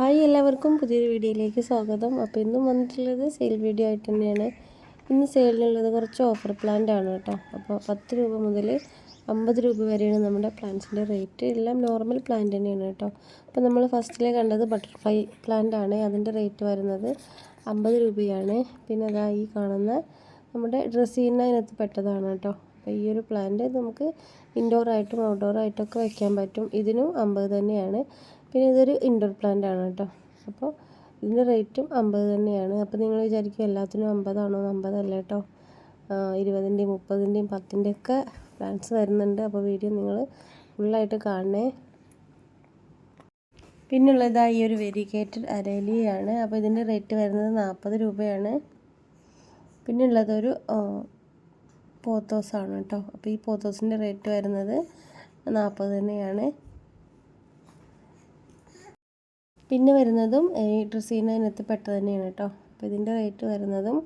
Hi എല്ലാവർക്കും പുതിയൊരു വീഡിയോയിലേക്ക് സ്വാഗതം. അപ്പോൾ ഇന്നും വന്നിട്ടുള്ളത് സെയിൽ വീഡിയോ ആയിട്ട് തന്നെയാണ്. ഇന്ന് സെയിലിനുള്ളത് കുറച്ച് ഓഫർ പ്ലാന്റ് ആണ് കേട്ടോ. അപ്പോൾ പത്ത് രൂപ മുതൽ അമ്പത് രൂപ വരെയാണ് നമ്മുടെ പ്ലാന്റ്സിന്റെ റേറ്റ് എല്ലാം നോർമൽ പ്ലാന്റ് തന്നെയാണ് കേട്ടോ. അപ്പോൾ നമ്മൾ ഫസ്റ്റിലെ കണ്ടത് ബട്ടർഫ്ലൈ പ്ലാന്റ് ആണ്. അതിന്റെ റേറ്റ് വരുന്നത് അമ്പത് രൂപയാണ്. പിന്നെ അതാ ഈ കാണുന്ന നമ്മുടെ ഡ്രസ്സീന അതിനകത്ത് പെട്ടതാണ് കേട്ടോ. അപ്പോൾ ഈ ഒരു പ്ലാന്റ് നമുക്ക് ഔട്ട്ഡോർ ആയിട്ടൊക്കെ വയ്ക്കാൻ പറ്റും. ഇതിനും അമ്പത് തന്നെയാണ്. പിന്നെ ഇതൊരു ഇൻഡോർ പ്ലാന്റ് ആണ് കേട്ടോ. അപ്പോൾ ഇതിന്റെ റേറ്റും അമ്പത് തന്നെയാണ്. അപ്പോൾ നിങ്ങൾ വിചാരിക്കും എല്ലാത്തിനും അമ്പതാണോ? അമ്പതല്ല കേട്ടോ. ഇരുപതിന്റെയും മുപ്പതിന്റെയും പത്തിന്റെ ഒക്കെ പ്ലാൻസ് വരുന്നുണ്ട്. അപ്പോൾ വീഡിയോ നിങ്ങൾ ഫുള്ളായിട്ട് കാണണേ. പിന്നുള്ളത് ഈ ഒരു വെരിഗേറ്റഡ് അരേലിയാണ് അപ്പോൾ ഇതിന്റെ റേറ്റ് വരുന്നത് നാൽപ്പത് രൂപയാണ്. പിന്നുള്ളതൊരു പോത്തോസാണ് കേട്ടോ. അപ്പോൾ ഈ പോത്തോസിന്റെ റേറ്റ് വരുന്നത് നാൽപ്പത് തന്നെയാണ്. പിന്നെ വരുന്നതും ഈ ഡ്രസ്സീന ഇനത്തിൽ പെട്ട തന്നെയാണ് കേട്ടോ. അപ്പോൾ ഇതിന്റെ റേറ്റ് വരുന്നതും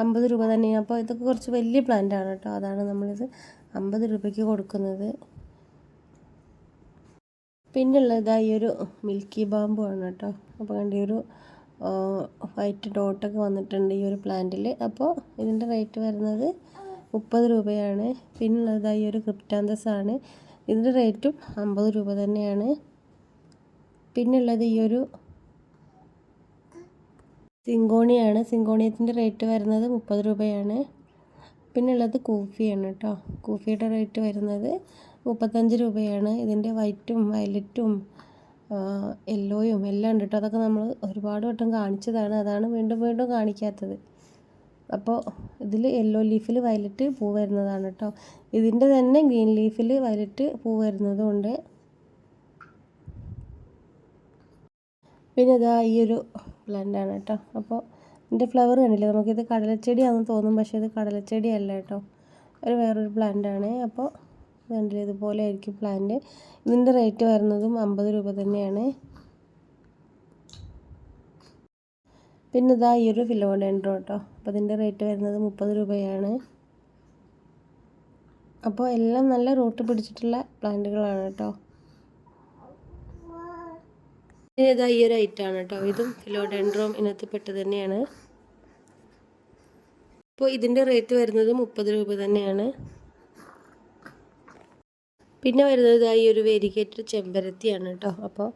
അമ്പത് രൂപ തന്നെയാണ്. അപ്പോൾ ഇതൊക്കെ കുറച്ച് വലിയ പ്ലാന്റ് ആണ് കേട്ടോ. അതാണ് നമ്മളിത് അമ്പത് രൂപയ്ക്ക് കൊടുക്കുന്നത്. പിന്നുള്ളത് ഈ ഒരു മിൽക്കി ബാമ്പു ആണ് കേട്ടോ. അപ്പോൾ കണ്ട ഒരു വൈറ്റ് ഡോട്ടൊക്കെ വന്നിട്ടുണ്ട് ഈ ഒരു പ്ലാന്റിൽ അപ്പോൾ ഇതിന്റെ റേറ്റ് വരുന്നത് മുപ്പത് രൂപയാണ്. പിന്നുള്ളത് ഈ ഒരു ക്രിപ്റ്റാന്തസ് ആണ് ഇതിന്റെ റേറ്റും അമ്പത് രൂപ തന്നെയാണ്. പിന്നുള്ളത് ഈ ഒരു സിങ്കോണിയാണ്. സിങ്കോണിയത്തിന്റെ റേറ്റ് വരുന്നത് മുപ്പത് രൂപയാണ്. പിന്നുള്ളത് കൂഫിയാണ് കേട്ടോ. കൂഫിയുടെ റേറ്റ് വരുന്നത് മുപ്പത്തഞ്ച് രൂപയാണ്. ഇതിന്റെ വൈറ്റും വയലറ്റും യെല്ലോയും എല്ലാം ഉണ്ട് കേട്ടോ. അതൊക്കെ നമ്മൾ ഒരുപാട് വട്ടം കാണിച്ചതാണ്. അതാണ് വീണ്ടും വീണ്ടും കാണിക്കാത്തത്. അപ്പോൾ ഇതിൽ യെല്ലോ ലീഫിൽ വയലറ്റ് പൂ വരുന്നതാണ് കേട്ടോ. ഇതിന്റെ തന്നെ ഗ്രീൻ ലീഫിൽ വയലറ്റ് പൂ വരുന്നതുകൊണ്ട് പിന്നെ ഇതാ ഈ ഒരു പ്ലാന്റാണ് കേട്ടോ. അപ്പോൾ ഇതിന്റെ ഫ്ലവർ കണ്ടില്ലേ? നമുക്കിത് കടലച്ചെടിയാണെന്ന് തോന്നും പക്ഷേ ഇത് കടലച്ചെടിയല്ല കേട്ടോ. ഒരു വേറൊരു പ്ലാന്റാണ് അപ്പോൾ കണ്ടില്ലേ? ഇതുപോലെ ആയിരിക്കും പ്ലാന്റ് ഇതിന്റെ റേറ്റ് വരുന്നതും അമ്പത് രൂപ തന്നെയാണ്. പിന്നെ ഇതാ ഈ ഒരു ഫിലോഡെൻഡ്രോ കേട്ടോ അപ്പോൾ ഇതിന്റെ റേറ്റ് വരുന്നത് മുപ്പത് രൂപയാണ്. അപ്പോൾ എല്ലാം നല്ല റൂട്ട് പിടിച്ചിട്ടുള്ള പ്ലാന്റുകളാണ് കേട്ടോ ഇതാ ഈ ഒരു ഐറ്റാണ് കേട്ടോ ഇതും ഫിലോഡെൻഡ്രോം ഇനത്തിൽപ്പെട്ടത് തന്നെയാണ്. അപ്പോൾ ഇതിന്റെ റേറ്റ് വരുന്നത് മുപ്പത് രൂപ തന്നെയാണ്. പിന്നെ വരുന്നത് ഇതാ ഈ ഒരു വേരിക്കേറ്റഡ് ചെമ്പരത്തിയാണ് കേട്ടോ അപ്പോൾ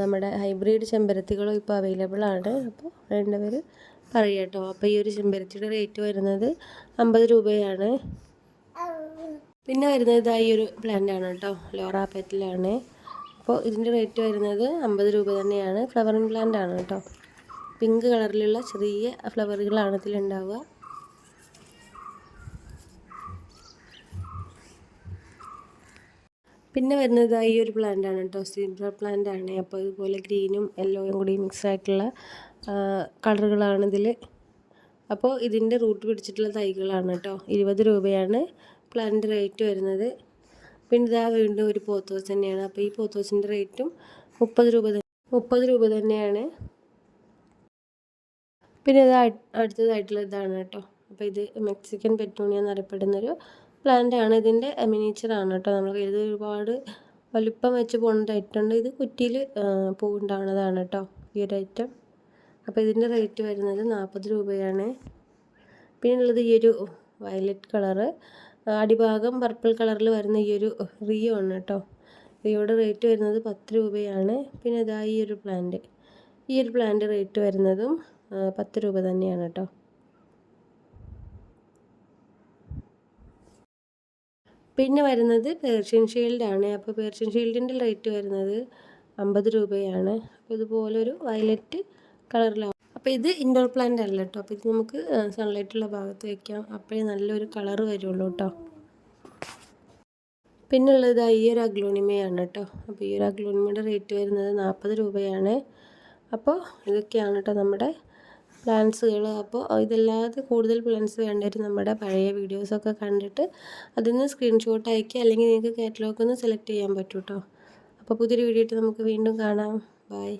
നമ്മുടെ ഹൈബ്രിഡ് ചെമ്പരത്തികളും ഇപ്പോൾ അവൈലബിൾ ആണ്. അപ്പോൾ വേണ്ടവർ പറയാം കേട്ടോ. അപ്പോൾ ഈ ഒരു ചെമ്പരത്തിയുടെ റേറ്റ് വരുന്നത് അമ്പത് രൂപയാണ്. പിന്നെ വരുന്നത് ഈ ഒരു പ്ലാന്റ് ആണ് കേട്ടോ. ലോറ പെറ്റിലാണ് അപ്പോൾ ഇതിന്റെ റേറ്റ് വരുന്നത് അമ്പത് രൂപ തന്നെയാണ്. ഫ്ലവറിങ് പ്ലാന്റ് ആണ് കേട്ടോ. പിങ്ക് കളറിലുള്ള ചെറിയ ഫ്ലവറുകളാണ് ഇതിലുണ്ടാവുക. പിന്നെ വരുന്നത് ഈ ഒരു പ്ലാന്റ് ആണ് കേട്ടോ. സീബ്ര പ്ലാന്റ് ആണ്. അപ്പോൾ ഇതുപോലെ ഗ്രീനും യെല്ലോയും കൂടി മിക്സ് ആയിട്ടുള്ള കളറുകളാണ് ഇതിൽ അപ്പോൾ ഇതിന്റെ റൂട്ട് പിടിച്ചിട്ടുള്ള തൈകളാണ് കേട്ടോ. ഇരുപത് രൂപയാണ് പ്ലാന്റ് റേറ്റ് വരുന്നത്. പിന്നെ ഇതാ വീണ്ടും ഒരു പോത്തോസ് തന്നെയാണ്. അപ്പോൾ ഈ പോത്തോസിന്റെ റേറ്റും മുപ്പത് രൂപ മുപ്പത് രൂപ തന്നെയാണ്. പിന്നെ ഇത് അടുത്തതായിട്ടുള്ള ഇതാണ് കേട്ടോ. അപ്പോൾ ഇത് മെക്സിക്കൻ പെറ്റൂണിയ എന്നറിയപ്പെടുന്നൊരു പ്ലാന്റ് ആണ്. ഇതിന്റെ മിനിയേച്ചറാണ് കേട്ടോ. നമ്മൾ ഇത് ഒരുപാട് വലുപ്പം വെച്ച് പോകേണ്ട ഐറ്റം ഉണ്ട്. ഇത് കുറ്റിയിൽ പൂവുണ്ടാവുന്നതാണ് കേട്ടോ. ഈ ഒരു ഐറ്റം അപ്പോൾ ഇതിന്റെ റേറ്റ് വരുന്നത് നാൽപ്പത് രൂപയാണ്. പിന്നെ ഉള്ളത് ഈ ഒരു വയലറ്റ് കളറ് അടിഭാഗം പർപ്പിൾ കളറിൽ വരുന്ന ഈ ഒരു റിയോ ആണ് കേട്ടോ. റിയോയുടെ റേറ്റ് വരുന്നത് പത്ത് രൂപയാണ്. പിന്നെ ഇതാ ഈ ഒരു പ്ലാന്റ് ഈ ഒരു പ്ലാന്റ് റേറ്റ് വരുന്നതും പത്ത് രൂപ തന്നെയാണ് കേട്ടോ. പിന്നെ വരുന്നത് പേർഷ്യൻ ഷീൽഡാണ് അപ്പോൾ പേർഷ്യൻ ഷീൽഡിന്റെ റേറ്റ് വരുന്നത് അമ്പത് രൂപയാണ്. അപ്പോൾ ഇതുപോലൊരു വയലറ്റ് കളറിലാണ് അപ്പോൾ ഇത് ഇൻഡോർ പ്ലാന്റ് അല്ല കേട്ടോ അപ്പോൾ ഇത് നമുക്ക് സൺലൈറ്റുള്ള ഭാഗത്ത് വയ്ക്കാം അപ്പോഴേ നല്ലൊരു കളർ വരുള്ളൂ കേട്ടോ പിന്നെ ഉള്ളത് ഈ ഒരു അഗ്ലോണിമയാണ് കേട്ടോ അപ്പോൾ ഈ ഒരു അഗ്ലോണിമയുടെ റേറ്റ് വരുന്നത് നാൽപ്പത് രൂപയാണ്. അപ്പോൾ ഇതൊക്കെയാണ് കേട്ടോ നമ്മുടെ പ്ലാൻസുകൾ. അപ്പോൾ ഇതല്ലാതെ കൂടുതൽ പ്ലാൻസ് വേണ്ടവർ നമ്മുടെ പഴയ വീഡിയോസൊക്കെ കണ്ടിട്ട് അതിൽ നിന്ന് സ്ക്രീൻഷോട്ട് അയക്കുക അല്ലെങ്കിൽ നിങ്ങൾക്ക് കാറ്റലോഗ് ഒന്ന് സെലക്ട് ചെയ്യാൻ പറ്റും കേട്ടോ അപ്പോൾ പുതിയൊരു വീഡിയോ നമുക്ക് വീണ്ടും കാണാം. ബൈ.